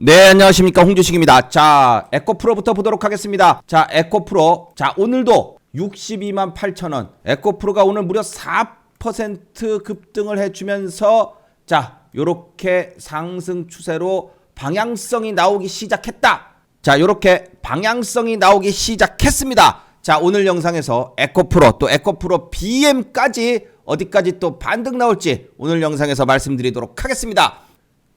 네, 안녕하십니까. 홍주식입니다. 자, 에코프로부터 보도록 하겠습니다. 자, 에코프로. 자, 오늘도 62만 8천원. 에코프로가 오늘 무려 4% 급등을 해주면서 자, 요렇게 상승 추세로 방향성이 나오기 시작했다. 자, 요렇게 방향성이 나오기 시작했습니다. 자, 오늘 영상에서 에코프로 또 에코프로 BM까지 어디까지 또 반등 나올지 오늘 영상에서 말씀드리도록 하겠습니다.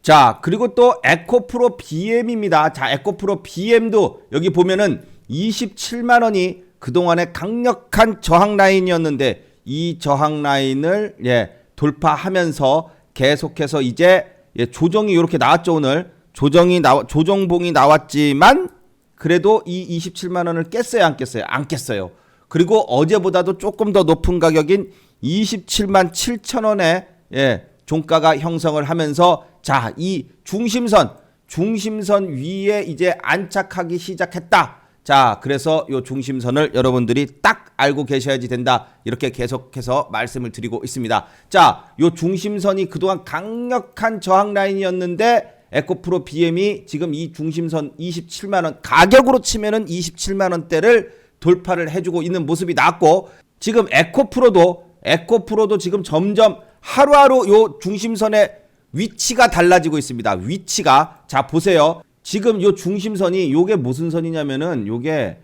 자, 그리고 또 에코프로 BM입니다. 자, 에코프로 BM도 여기 보면은 27만 원이 그동안의 강력한 저항 라인이었는데 이 저항 라인을 예, 돌파하면서 계속해서 이제 예, 조정이 이렇게 나왔죠, 오늘. 조정이 나 조정봉이 나왔지만 그래도 이 27만 원을 깼어요, 안 깼어요? 안 깼어요. 그리고 어제보다도 조금 더 높은 가격인 27만 7천 원에 예, 종가가 형성을 하면서 자, 이 중심선 중심선 위에 이제 안착하기 시작했다. 자, 그래서 요 중심선을 여러분들이 딱 알고 계셔야지 된다. 이렇게 계속해서 말씀을 드리고 있습니다. 자, 요 중심선이 그동안 강력한 저항 라인이었는데 에코프로 BM이 지금 이 중심선 27만 원 가격으로 치면은 27만 원대를 돌파를 해주고 있는 모습이 나왔고 지금 에코프로도 에코프로도 지금 점점 하루하루 요 중심선의 위치가 달라지고 있습니다. 위치가 자 보세요. 지금 요 중심선이 요게 무슨 선이냐면은 요게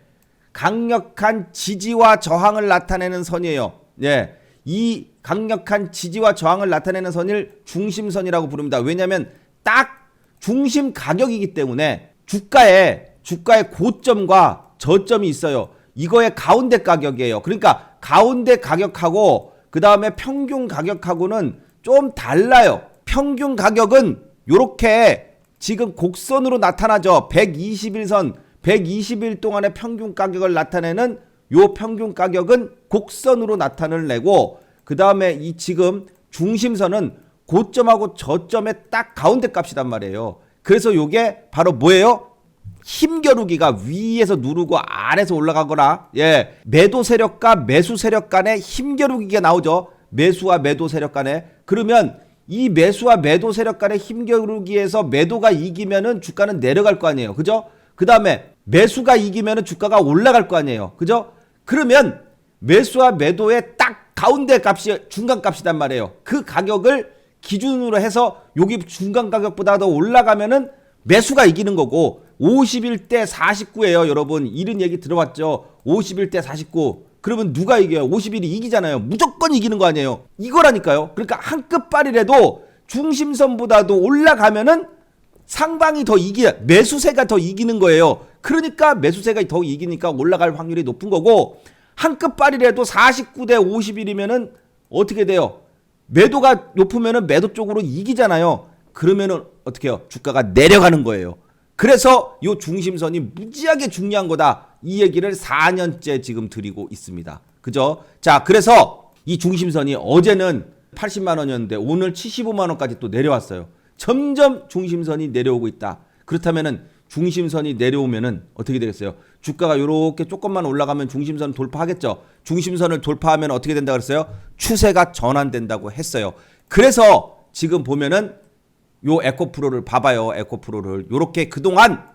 강력한 지지와 저항을 나타내는 선이에요. 예. 이 강력한 지지와 저항을 나타내는 선을 중심선이라고 부릅니다. 왜냐면 딱 중심 가격이기 때문에 주가에 주가의 고점과 저점이 있어요. 이거의 가운데 가격이에요. 그러니까 가운데 가격하고 그 다음에 평균 가격하고는 좀 달라요. 평균 가격은 요렇게 지금 곡선으로 나타나죠. 121선, 120일 동안의 평균 가격을 나타내는 요 평균 가격은 곡선으로 나타를 내고 그 다음에 이 지금 중심선은 고점하고 저점의 딱 가운데 값이단 말이에요. 그래서 요게 바로 뭐예요? 힘겨루기가 위에서 누르고 아래서 올라가거나 예 매도 세력과 매수 세력 간의 힘겨루기가 나오죠. 매수와 매도 세력 간에. 그러면 이 매수와 매도 세력 간의 힘겨루기에서 매도가 이기면은 주가는 내려갈 거 아니에요. 그죠? 그 다음에 매수가 이기면은 주가가 올라갈 거 아니에요. 그죠? 그러면 매수와 매도의 딱 가운데 값이 중간 값이단 말이에요. 그 가격을 기준으로 해서 여기 중간 가격보다 더 올라가면은 매수가 이기는 거고 51대 49예요, 여러분. 이런 얘기 들어봤죠? 51대 49. 그러면 누가 이겨요? 51이 이기잖아요. 무조건 이기는 거 아니에요. 이거라니까요. 그러니까 한 끝발이라도 중심선보다도 올라가면은 상방이 더 이기 매수세가 더 이기는 거예요. 그러니까 매수세가 더 이기니까 올라갈 확률이 높은 거고 한 끝발이라도 49대 51이면은 어떻게 돼요? 매도가 높으면은 매도 쪽으로 이기잖아요. 그러면은 어떻게 해요? 주가가 내려가는 거예요. 그래서 요 중심선이 무지하게 중요한 거다. 이 얘기를 4년째 지금 드리고 있습니다. 그죠? 자, 그래서 이 중심선이 어제는 80만 원이었는데 오늘 75만 원까지 또 내려왔어요. 점점 중심선이 내려오고 있다. 그렇다면은 중심선이 내려오면은 어떻게 되겠어요? 주가가 요렇게 조금만 올라가면 중심선 돌파하겠죠. 중심선을 돌파하면 어떻게 된다 그랬어요? 추세가 전환된다고 했어요. 그래서 지금 보면은 요 에코 프로를 봐봐요. 에코 프로를 요렇게 그동안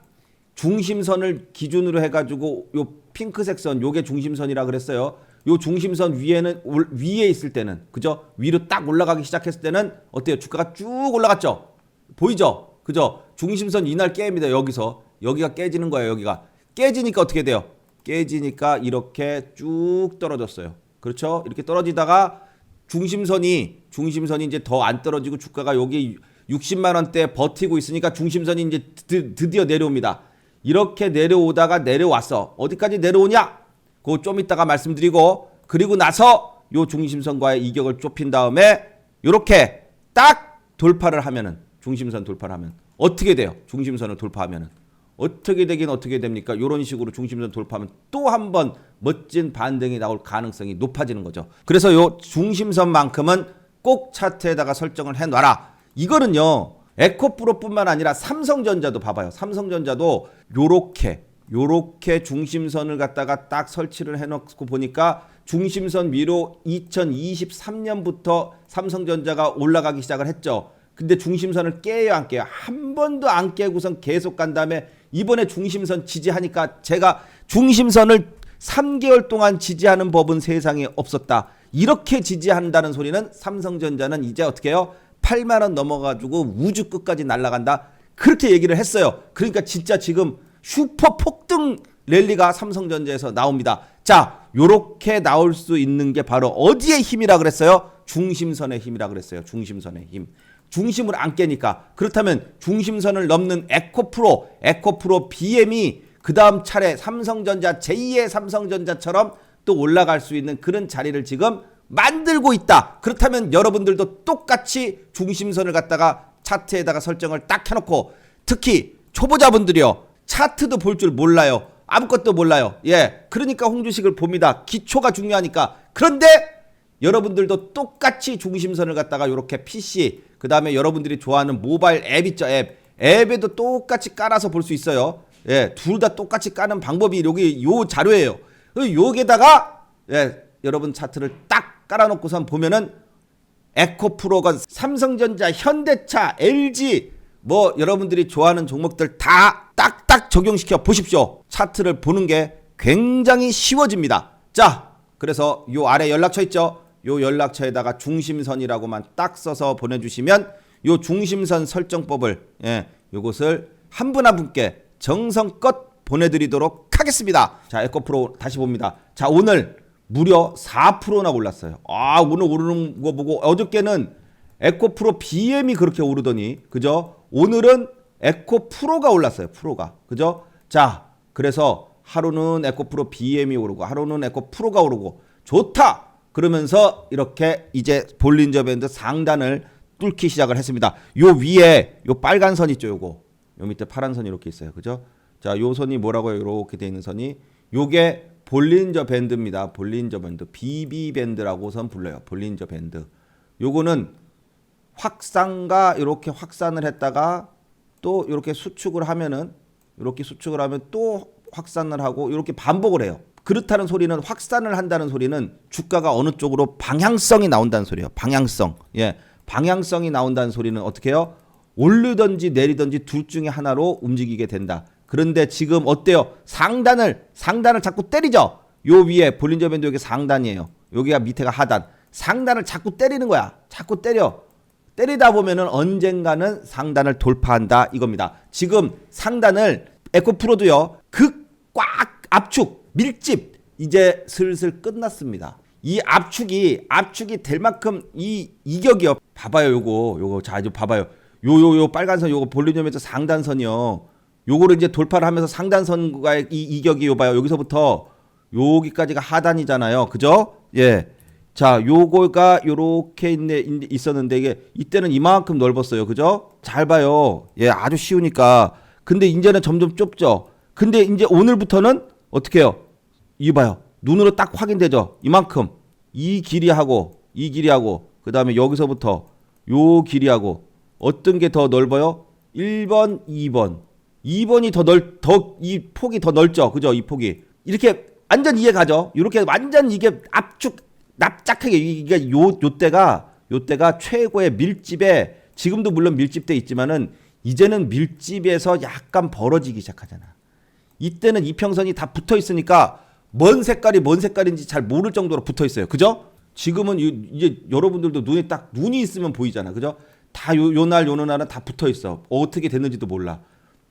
중심선을 기준으로 해가지고 요 핑크색 선 요게 중심선이라 그랬어요. 요 중심선 위에는 올, 위에 있을 때는 그죠? 위로 딱 올라가기 시작했을 때는 어때요? 주가가 쭉 올라갔죠. 보이죠? 그죠? 중심선 이날 깨입니다. 여기서 여기가 깨지는 거예요. 여기가 깨지니까 어떻게 돼요? 깨지니까 이렇게 쭉 떨어졌어요. 그렇죠? 이렇게 떨어지다가 중심선이 중심선이 이제 더 안 떨어지고 주가가 여기 60만 원대 버티고 있으니까 중심선이 이제 드, 드디어 내려옵니다. 이렇게 내려오다가 내려왔어. 어디까지 내려오냐? 그거 좀 이따가 말씀드리고 그리고 나서 요 중심선과의 이격을 좁힌 다음에 요렇게 딱 돌파를 하면은 중심선 돌파를 하면 어떻게 돼요? 중심선을 돌파하면은 어떻게 되긴 어떻게 됩니까? 요런 식으로 중심선 돌파하면 또 한 번 멋진 반등이 나올 가능성이 높아지는 거죠. 그래서 요 중심선만큼은 꼭 차트에다가 설정을 해 놔라. 이거는요. 에코프로뿐만 아니라 삼성전자도 봐봐요. 삼성전자도 요렇게 요렇게 중심선을 갖다가 딱 설치를 해놓고 보니까 중심선 위로 2023년부터 삼성전자가 올라가기 시작을 했죠. 근데 중심선을 깨요 안 깨요? 한 번도 안 깨고선 계속 간 다음에 이번에 중심선 지지하니까 제가 중심선을 3개월 동안 지지하는 법은 세상에 없었다. 이렇게 지지한다는 소리는 삼성전자는 이제 어떻게 해요? 8만 원 넘어가지고 우주 끝까지 날아간다. 그렇게 얘기를 했어요. 그러니까 진짜 지금 슈퍼 폭등 랠리가 삼성전자에서 나옵니다. 자, 요렇게 나올 수 있는 게 바로 어디의 힘이라 그랬어요? 중심선의 힘이라 그랬어요. 중심선의 힘. 중심을 안 깨니까 그렇다면 중심선을 넘는 에코프로, 에코프로 BM이 그 다음 차례 삼성전자 제2의 삼성전자처럼 또 올라갈 수 있는 그런 자리를 지금 만들고 있다. 그렇다면 여러분들도 똑같이 중심선을 갖다가 차트에다가 설정을 딱 해놓고 특히 초보자분들이요 차트도 볼 줄 몰라요. 아무것도 몰라요. 예, 그러니까 홍주식을 봅니다. 기초가 중요하니까. 그런데 여러분들도 똑같이 중심선을 갖다가 이렇게 PC 그 다음에 여러분들이 좋아하는 모바일 앱 있죠 앱 앱에도 똑같이 깔아서 볼 수 있어요. 예, 둘 다 똑같이 까는 방법이 여기 요 자료예요. 그 요게다가 예, 여러분 차트를 딱 깔아놓고선 보면은 에코프로가 삼성전자, 현대차, LG 뭐 여러분들이 좋아하는 종목들 다 딱딱 적용시켜 보십시오. 차트를 보는 게 굉장히 쉬워집니다. 자, 그래서 요 아래 연락처 있죠? 요 연락처에다가 중심선이라고만 딱 써서 보내주시면 요 중심선 설정법을 예, 요것을 한 분 한 분께 정성껏 보내드리도록 하겠습니다. 자, 에코프로 다시 봅니다. 자, 오늘 무려 4%나 올랐어요. 아, 오늘 오르는 거 보고 어저께는 에코프로 BM이 그렇게 오르더니 그죠? 오늘은 에코프로가 올랐어요. 프로가. 그죠? 자, 그래서 하루는 에코프로 BM이 오르고 하루는 에코프로가 오르고 좋다. 그러면서 이렇게 이제 볼린저 밴드 상단을 뚫기 시작을 했습니다. 요 위에 요 빨간 선 있죠, 요거. 요 밑에 파란 선이 이렇게 있어요. 그죠? 자, 요 선이 뭐라고요? 이렇게 돼 있는 선이 요게 볼린저 밴드입니다. 볼린저 밴드. BB 밴드라고선 불러요. 볼린저 밴드. 요거는 확산과 이렇게 확산을 했다가 또 이렇게 수축을 하면은 이렇게 수축을 하면 또 확산을 하고 이렇게 반복을 해요. 그렇다는 소리는 확산을 한다는 소리는 주가가 어느 쪽으로 방향성이 나온다는 소리예요. 방향성. 예. 방향성이 나온다는 소리는 어떻게 해요? 오르든지 내리든지 둘 중에 하나로 움직이게 된다. 그런데 지금 어때요? 상단을 상단을 자꾸 때리죠. 요 위에 볼린저 밴드 여기 상단이에요. 여기가 밑에가 하단. 상단을 자꾸 때리는 거야. 자꾸 때려. 때리다 보면은 언젠가는 상단을 돌파한다 이겁니다. 지금 상단을 에코프로도요. 극 꽉 압축 밀집 이제 슬슬 끝났습니다. 이 압축이 압축이 될 만큼 이 이격이요. 봐봐요, 요거 요거 자 이제 봐봐요. 요 요 요 빨간선 요거 볼리즘에서 상단선이요. 요거를 이제 돌파를 하면서 상단선과의 이 이격이 요 봐요. 여기서부터 여기까지가 하단이잖아요. 그죠? 예. 자, 요거가 요렇게 있네 있- 있었는데 이게 이때는 이만큼 넓었어요. 그죠? 잘 봐요. 예, 아주 쉬우니까. 근데 이제는 점점 좁죠. 근데 이제 오늘부터는 어떻게 해요? 이 봐요. 눈으로 딱 확인되죠. 이만큼. 이 길이하고 이 길이하고 그다음에 여기서부터 요 길이하고 어떤 게 더 넓어요? 1번, 2번. 2번이 더 넓, 더, 이 폭이 더 넓죠. 그죠? 이 폭이. 이렇게 완전 이해 가죠? 이렇게 완전 이게 압축, 납작하게, 이게 요, 요 때가, 요 때가 최고의 밀집에, 지금도 물론 밀집돼 있지만은, 이제는 밀집에서 약간 벌어지기 시작하잖아. 이때는 이평선이 다 붙어 있으니까, 뭔 색깔이 뭔 색깔인지 잘 모를 정도로 붙어 있어요. 그죠? 지금은 이- 이제 여러분들도 눈에 딱 눈이 있으면 보이잖아. 그죠? 다 요, 요 날, 요느 날은 다 붙어 있어. 어떻게 됐는지도 몰라.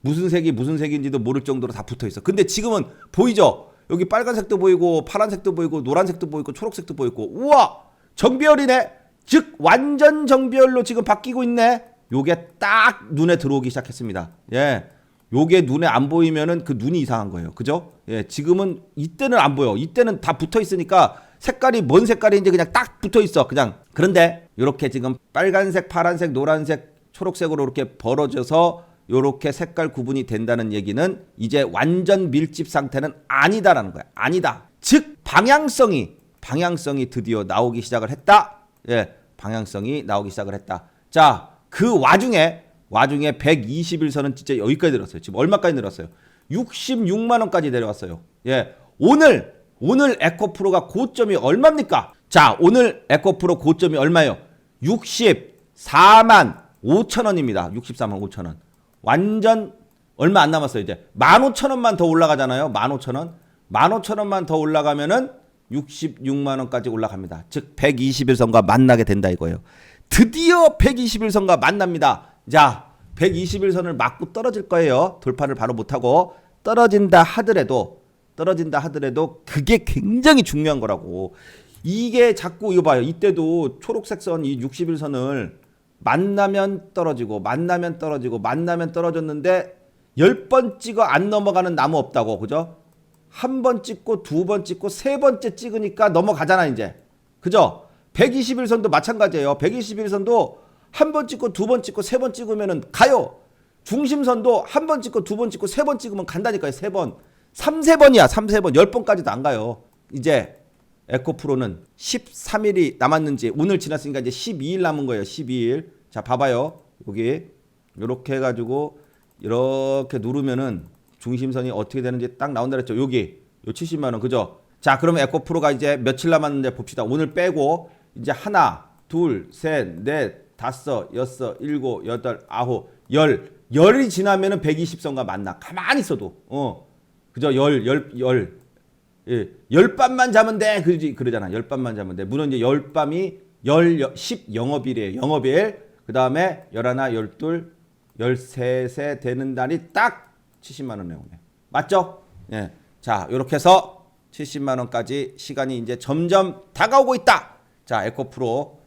무슨 색이 무슨 색인지도 모를 정도로 다 붙어 있어. 근데 지금은 보이죠? 여기 빨간색도 보이고 파란색도 보이고 노란색도 보이고 초록색도 보이고 우와 정비열이네. 즉 완전 정비열로 지금 바뀌고 있네. 요게 딱 눈에 들어오기 시작했습니다. 예. 요게 눈에 안 보이면은 그 눈이 이상한 거예요. 그죠? 예. 지금은 이때는 안 보여. 이때는 다 붙어 있으니까 색깔이 뭔 색깔인지 그냥 딱 붙어 있어. 그냥. 그런데 이렇게 지금 빨간색, 파란색, 노란색, 초록색으로 이렇게 벌어져서 요렇게 색깔 구분이 된다는 얘기는 이제 완전 밀집 상태는 아니다라는 거야. 아니다. 즉 방향성이 방향성이 드디어 나오기 시작을 했다. 예. 방향성이 나오기 시작을 했다. 자, 그 와중에 와중에 121선은 진짜 여기까지 내렸어요. 지금 얼마까지 내렸어요? 66만 원까지 내려왔어요. 예. 오늘 오늘 에코프로가 고점이 얼마입니까? 자, 오늘 에코프로 고점이 얼마예요? 64만 5천 원입니다. 64만 5천 원. 완전 얼마 안 남았어요. 이제 15,000원만 더 올라가잖아요. 15,000원. 15,000원만 더 올라가면은 66만 원까지 올라갑니다. 즉 121선과 만나게 된다 이거예요. 드디어 121선과 만납니다. 자, 121선을 맞고 떨어질 거예요. 돌파를 바로 못 하고 떨어진다 하더라도 떨어진다 하더라도 그게 굉장히 중요한 거라고. 이게 자꾸 이거 봐요. 이때도 초록색 선 이 61선을 만나면 떨어지고 만나면 떨어지고 만나면 떨어졌는데 열 번 찍어 안 넘어가는 나무 없다고 그죠? 한 번 찍고 두 번 찍고 세 번째 찍으니까 넘어가잖아 이제 그죠? 121선도 마찬가지예요. 121선도 한 번 찍고 두 번 찍고 세 번 찍으면은 가요. 중심선도 한 번 찍고 두 번 찍고 세 번 찍으면 간다니까요. 세 번. 3, 세 번이야. 3, 세 번. 10번까지도 안 가요. 이제 에코프로는 13일이 남았는지 오늘 지났으니까 이제 12일 남은 거예요. 12일. 자, 봐봐요. 여기 이렇게 해 가지고 이렇게 누르면은 중심선이 어떻게 되는지 딱 나온다 그랬죠. 여기 요 70만 원. 그죠? 자, 그러면 에코프로가 이제 며칠 남았는데 봅시다. 오늘 빼고 이제 하나, 둘, 셋, 넷, 다섯, 여섯, 일곱, 여덟, 아홉, 열. 열이 지나면은 120선과 만나. 가만히 있어도. 어. 그죠? 열, 열, 열. 예, 열 밤만 자면 돼. 그러지, 그러잖아. 열 밤만 자면 돼. 물론 이제 열 밤이 열, 여- 십 영업일이에요. 영업일. 그 다음에 열하나, 열둘, 열셋에 되는 날이 딱 70만 원 내오네. 맞죠? 예. 자, 요렇게 해서 70만 원까지 시간이 이제 점점 다가오고 있다. 자, 에코프로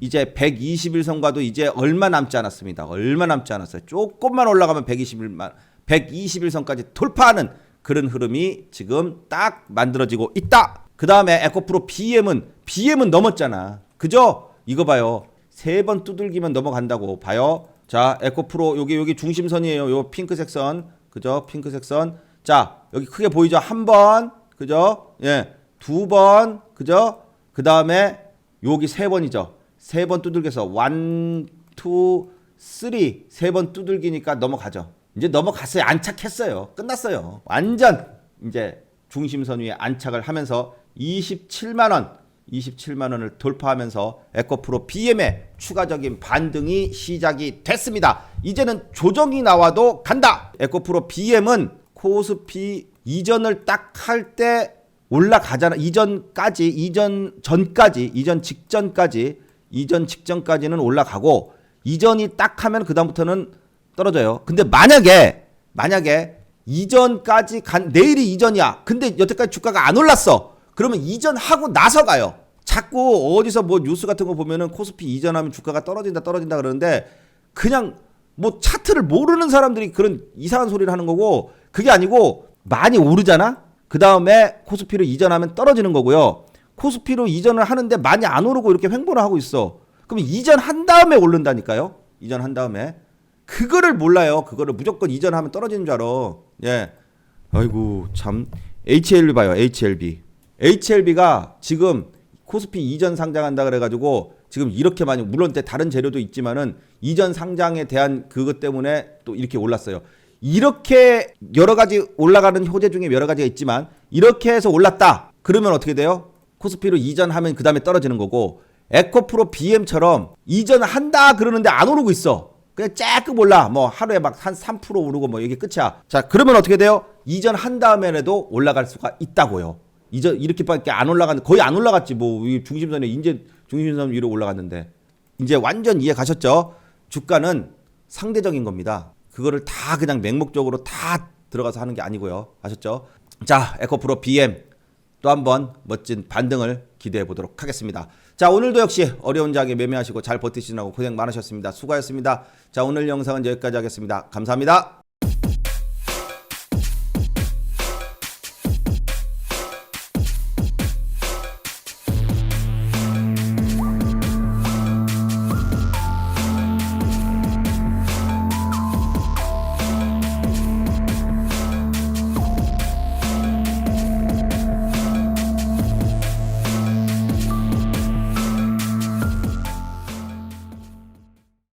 이제 121선과도 이제 얼마 남지 않았습니다. 얼마 남지 않았어요. 조금만 올라가면 121만 121선까지 돌파하는 그런 흐름이 지금 딱 만들어지고 있다. 그 다음에 에코프로 BM은 BM은 넘었잖아. 그죠? 이거 봐요. 세 번 두들기면 넘어간다고 봐요. 자, 에코프로 여기 여기 중심선이에요. 요 핑크색 선. 그죠? 핑크색 선. 자, 여기 크게 보이죠? 한 번. 그죠? 예. 두 번. 그죠? 그 다음에 여기 세 번이죠. 세 번 두들겨서 원, 투, 쓰리 세번 두들기니까 넘어가죠. 이제 넘어갔어요. 안착했어요. 끝났어요. 완전 이제 중심선 위에 안착을 하면서 27만 원, 27만 원을 돌파하면서 에코프로 BM의 추가적인 반등이 시작이 됐습니다. 이제는 조정이 나와도 간다. 에코프로 BM은 코스피 이전을 딱 할 때 올라가잖아. 이전까지, 이전 전까지, 이전 직전까지, 이전 직전까지는 올라가고 이전이 딱 하면 그다음부터는 떨어져요. 근데 만약에 만약에 이전까지 간 내일이 이전이야. 근데 여태까지 주가가 안 올랐어. 그러면 이전하고 나서 가요. 자꾸 어디서 뭐 뉴스 같은 거 보면은 코스피 이전하면 주가가 떨어진다 떨어진다 그러는데 그냥 뭐 차트를 모르는 사람들이 그런 이상한 소리를 하는 거고 그게 아니고 많이 오르잖아. 그 다음에 코스피로 이전하면 떨어지는 거고요. 코스피로 이전을 하는데 많이 안 오르고 이렇게 횡보를 하고 있어. 그럼 이전한 다음에 오른다니까요. 이전한 다음에 그거를 몰라요. 그거를 무조건 이전하면 떨어지는 줄 알아. 예. 아이고 참 HLB 봐요. HLB. HLB가 지금 코스피 이전 상장한다 그래가지고 지금 이렇게 많이 물론 때 다른 재료도 있지만은 이전 상장에 대한 그것 때문에 또 이렇게 올랐어요. 이렇게 여러 가지 올라가는 호재 중에 여러 가지가 있지만 이렇게 해서 올랐다. 그러면 어떻게 돼요? 코스피로 이전하면 그 다음에 떨어지는 거고 에코프로 BM처럼 이전한다 그러는데 안 오르고 있어. 그냥 조금 올라. 뭐 하루에 막 한 3% 오르고 뭐 이게 끝이야. 자, 그러면 어떻게 돼요? 이전 한 다음에라도 올라갈 수가 있다고요. 이전 이렇게밖에 안 올라갔는데 거의 안 올라갔지 뭐이 중심선에 이제 중심선 위로 올라갔는데 이제 완전 이해 가셨죠? 주가는 상대적인 겁니다. 그거를 다 그냥 맹목적으로 다 들어가서 하는 게 아니고요. 아셨죠? 자, 에코프로 BM 또 한 번 멋진 반등을 기대해 보도록 하겠습니다. 자, 오늘도 역시 어려운 장에 매매하시고 잘 버티시느라고 고생 많으셨습니다. 수고하셨습니다. 자, 오늘 영상은 여기까지 하겠습니다. 감사합니다.